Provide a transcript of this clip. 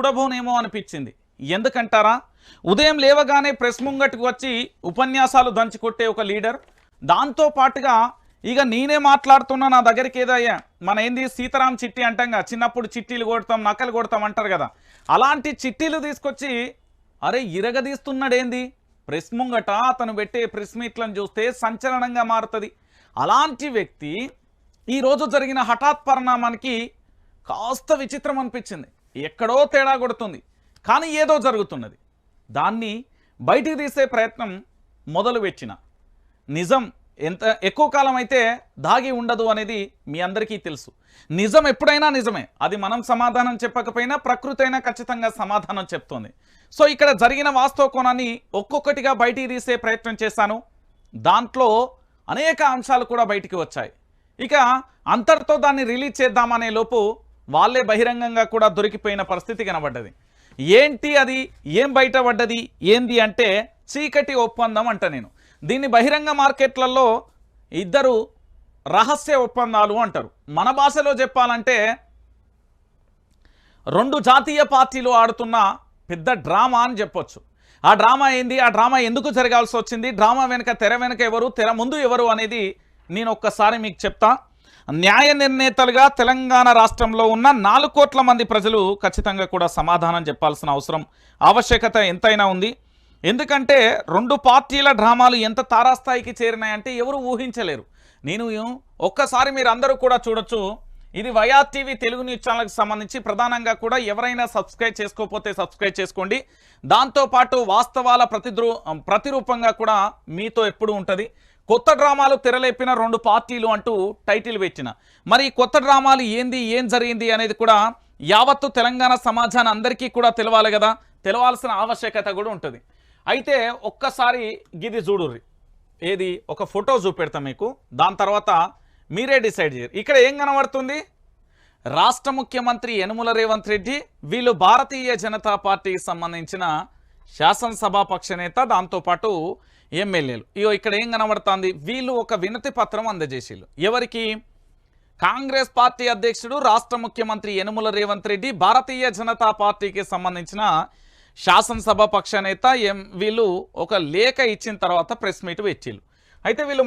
చూడబోనేమో అనిపించింది. ఎందుకంటారా? ఉదయం లేవగానే ప్రెస్ ముంగటికి వచ్చి ఉపన్యాసాలు దంచి కొట్టే ఒక లీడర్. దాంతో పాటుగా ఇక నేనే మాట్లాడుతున్నా నా దగ్గరికి ఏదయ్యా? మన ఏంది సీతారాం చిట్టి అంటాంగా చిన్నప్పుడు చిట్టీలు కొడతాం నకలు కొడతాం అంటారు కదా. అలాంటి చిట్టీలు తీసుకొచ్చి అరే ఇరగదీస్తున్నాడేంది? ప్రెస్ ముంగట అతను పెట్టే ప్రెస్ మీట్లను చూస్తే సంచలనంగా మారుతుంది. అలాంటి వ్యక్తి ఈరోజు జరిగిన హఠాత్ పరిణామానికి కాస్త విచిత్రం అనిపించింది ఎక్కడో తేడా కొడుతుంది. కానీ ఏదో జరుగుతున్నది. దాన్ని బయటికి తీసే ప్రయత్నం మొదలు పెట్టిన. నిజం ఎంత ఎక్కువ కాలం అయితే దాగి ఉండదు అనేది మీ అందరికీ తెలుసు. నిజం ఎప్పుడైనా నిజమే. అది మనం సమాధానం చెప్పకపోయినా ప్రకృతి అయినా ఖచ్చితంగా సమాధానం చెప్తోంది. సో ఇక్కడ జరిగిన వాస్తవ కోణాన్ని ఒక్కొక్కటిగా బయటికి తీసే ప్రయత్నం చేశాను. దాంట్లో అనేక అంశాలు కూడా బయటికి వచ్చాయి. ఇక అంతటితో దాన్ని రిలీజ్ చేద్దామనే లోపు వాళ్ళే బహిరంగంగా కూడా దొరికిపోయిన పరిస్థితి కనబడ్డది. ఏంటి అది? ఏం బయటపడ్డది? ఏంది అంటే చీకటి ఒప్పందం అంట నేను. దీన్ని బహిరంగ మార్కెట్లలో ఇద్దరు రహస్య ఒప్పందాలు అంటారు. మన భాషలో చెప్పాలంటే రెండు జాతీయ పార్టీలు ఆడుతున్న పెద్ద డ్రామా అని చెప్పొచ్చు. ఆ డ్రామా ఏంది? ఆ డ్రామా ఎందుకు జరగాల్సి వచ్చింది? డ్రామా వెనుక తెర వెనుక ఎవరు? తెర ముందు ఎవరు అనేది నేను ఒక్కసారి మీకు చెప్తా. న్యాయ నిర్ణేతలుగా తెలంగాణ రాష్ట్రంలో ఉన్న నాలుగు కోట్ల మంది ప్రజలు ఖచ్చితంగా కూడా సమాధానం చెప్పాల్సిన అవసరం ఆవశ్యకత ఎంతైనా ఉంది. ఎందుకంటే రెండు పార్టీల డ్రామాలు ఎంత తారాస్థాయికి చేరినాయంటే ఎవరు ఊహించలేరు. నేను ఒక్కసారి మీరు అందరూ కూడా చూడొచ్చు. ఇది వయా టీవీ తెలుగు న్యూస్ ఛానల్కి సంబంధించి ప్రధానంగా కూడా ఎవరైనా సబ్స్క్రైబ్ చేసుకోకపోతే సబ్స్క్రైబ్ చేసుకోండి. దాంతోపాటు వాస్తవాల ప్రతిద్రూ ప్రతిరూపంగా కూడా మీతో ఎప్పుడు ఉంటుంది. కొత్త డ్రామాలు తెరలేపిన రెండు పార్టీలు అంటూ టైటిల్ పెట్టిన మరి కొత్త డ్రామాలు ఏంది ఏం జరిగింది అనేది కూడా యావత్తు తెలంగాణ సమాజాన్ని అందరికీ కూడా తెలవాలి కదా. తెలవాల్సిన ఆవశ్యకత కూడా ఉంటుంది. అయితే ఒక్కసారి గిది చూడుర్రి. ఏది? ఒక ఫోటో చూపెడతా మీకు. దాని తర్వాత మీరే డిసైడ్ చేయరు. ఇక్కడ ఏం కనబడుతుంది? రాష్ట్ర ముఖ్యమంత్రి యనుమల రేవంత్ రెడ్డి వీళ్ళు భారతీయ జనతా పార్టీకి సంబంధించిన శాసనసభాపక్ష నేత దాంతోపాటు ఎమ్మెల్యేలు. ఇగో ఇక్కడ ఏం కనబడుతుంది? వీళ్ళు ఒక వినతి పత్రం అందజేసిళ్ళు. ఎవరికి? కాంగ్రెస్ పార్టీ అధ్యక్షుడు రాష్ట్ర ముఖ్యమంత్రి యనుమల రేవంత్ రెడ్డి భారతీయ జనతా పార్టీకి సంబంధించిన శాసనసభ పక్ష నేత ఎం వీళ్ళు ఒక లేఖ ఇచ్చిన తర్వాత ప్రెస్ మీట్ పెట్టిళ్ళు. అయితే వీళ్ళు